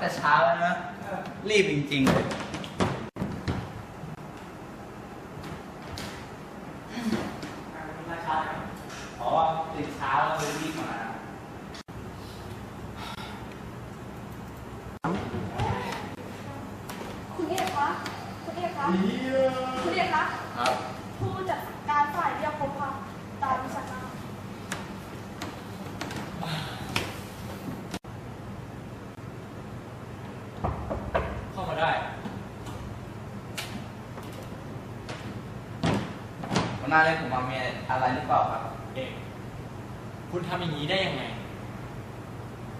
แต่เช้าแล้วนะ รีบจริง ๆ เลยเพราะว่าตื่นเช้าแล้วเลยรีบมาคุณเอกคะคุณเอกคะคุณเอกคะ ครับ ผู้จัดการฝ่ายเรียกพบค่ะตามดิฉันมา เข้ามาได้ วัน หน้าเรียกผมมามีอะไรหรือเปล่าครับ เอกคุณทำอย่างนี้ได้ยังไง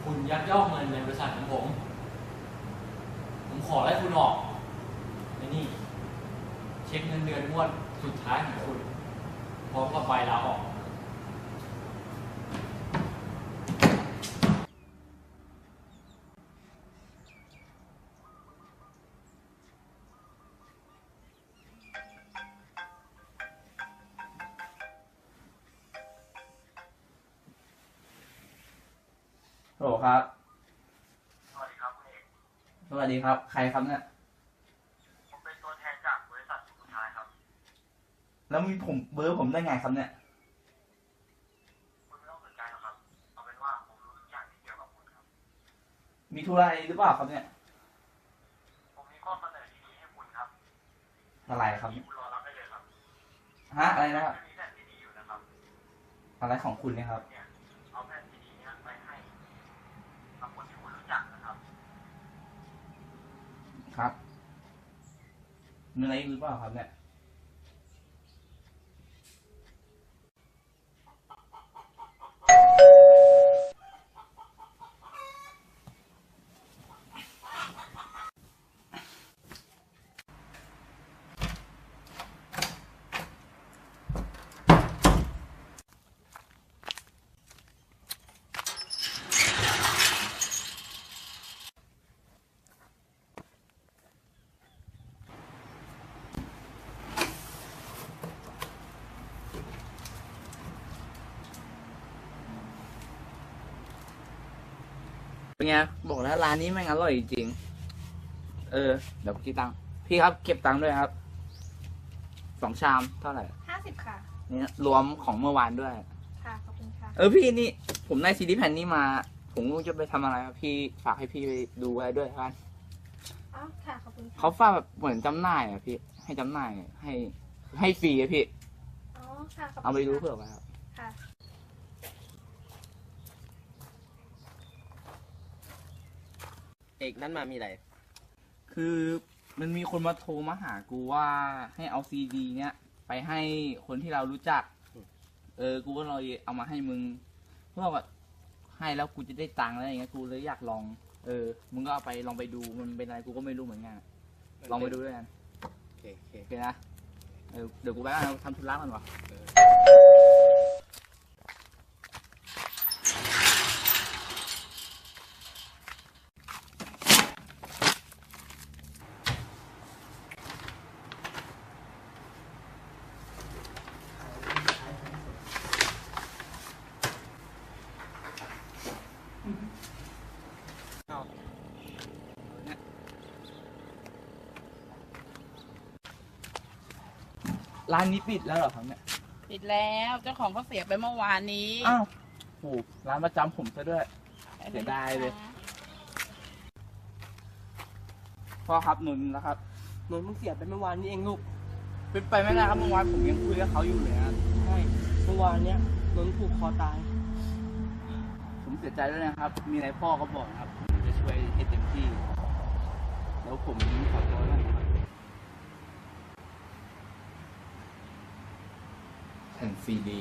คุณยักยอกเงินในบริษัทของผม ผมขอไล่คุณออกและนี่ เช็คเงินเดือนงวดสุดท้ายของคุณพร้อมกับใบลาออก โหลครับ สวัสดีครับคุณเอกสวัสดีครับ ใครครับเนี่ยผมเป็นตัวแทนจากบริษัทสุดท้ายครับ แล้วมีผมเบอร์ผมได้ไงครับเนี่ย คุณไม่ต้องสนใจหรอกครับ เอาเป็นว่าผมรู้ทุกอย่างที่เกี่ยวกับคุณครับ มีธุระอะไรหรือเปล่าครับเนี่ยผมมีข้อเสนอดีๆให้คุณครับอะไรครับที่คุณรอรับได้เลยครับ ฮะอะไรนะครับไม่มีแผ่นดีๆอยู่นะครับ อะไรของคุณเนี่ยครับ เนี่ย เอาแผ่นดีๆเนี้ไปให้กับคนที่คุณรู้จักนะครับ ครับมีอะไรอีกหรือเปล่าครับเนี่ย เป็นไงบอกแล้วร้านนี้แม่งอร่อยจริงๆเออเดี๋ยวคิดตังค์พี่ครับเก็บตังค์ด้วยครับสองชามเท่าไหร่ห้าสิบค่ะนี่รวมของเมื่อวานด้วย ค่ะ ขอบคุณค่ะ เออพี่นี่ผมได้ซีดีแผ่นนี้มา ผมไม่รู้จะไปทำอะไรครับพี่ฝากให้พี่ไปดูไว้ด้วยครับอ๋อ ค่ะ ขอบคุณค่ะ เขาฝากแบบเหมือนจำหน่ายอะพี่ให้จำหน่ายให้ให้ฟรีอะพี่ อ๋อ ค่ะ ขอบคุณเอาไปดูค่ะ เผื่อไว้ครับ ค่ะ เอกนั่นมามีอะไร คือมันมีคนมาโทรมาหากูว่าให้เอาซีดีเนี้ยไปให้คนที่เรารู้จัก เออ กูก็เลยเอามาให้มึง เพราะว่าให้แล้วกูจะได้ตังค์แล้วอย่างเงี้ย กูเลยอยากลอง เออ มึงก็เอาไปลองไปดู มันเป็นอะไรกูก็ไม่รู้เหมือนกัน ลองไปดูด้วยกัน โอเคโอเคโอเคนะ เออ เดี๋ยวกูไปเอาทำธุระมันวะ ร้านนี้ปิดแล้วเหรอครับเนี่ยปิดแล้วเจ้าของเขาเสียไปเมื่อวานนี้อ้าวโหร้านประจำผมซะด้วย เสียดายเลย พ่อครับหนุนแล้วครับนนท์มึงเสียไปเมื่อวานนี้เองลูก เป็นไปไม่ได้ครับเมื่อวานผมยังคุยกับเขาอยู่เลยนะใช่ เมื่อวานเนี้ยนนท์ผูกคอตาย ผมเสียใจด้วยนะครับ มีอะไรพ่อก็บอกนะครับผมจะช่วยให้เต็มที่ แล้วผมขอโทษด้วยนะครับแผ่นซีดี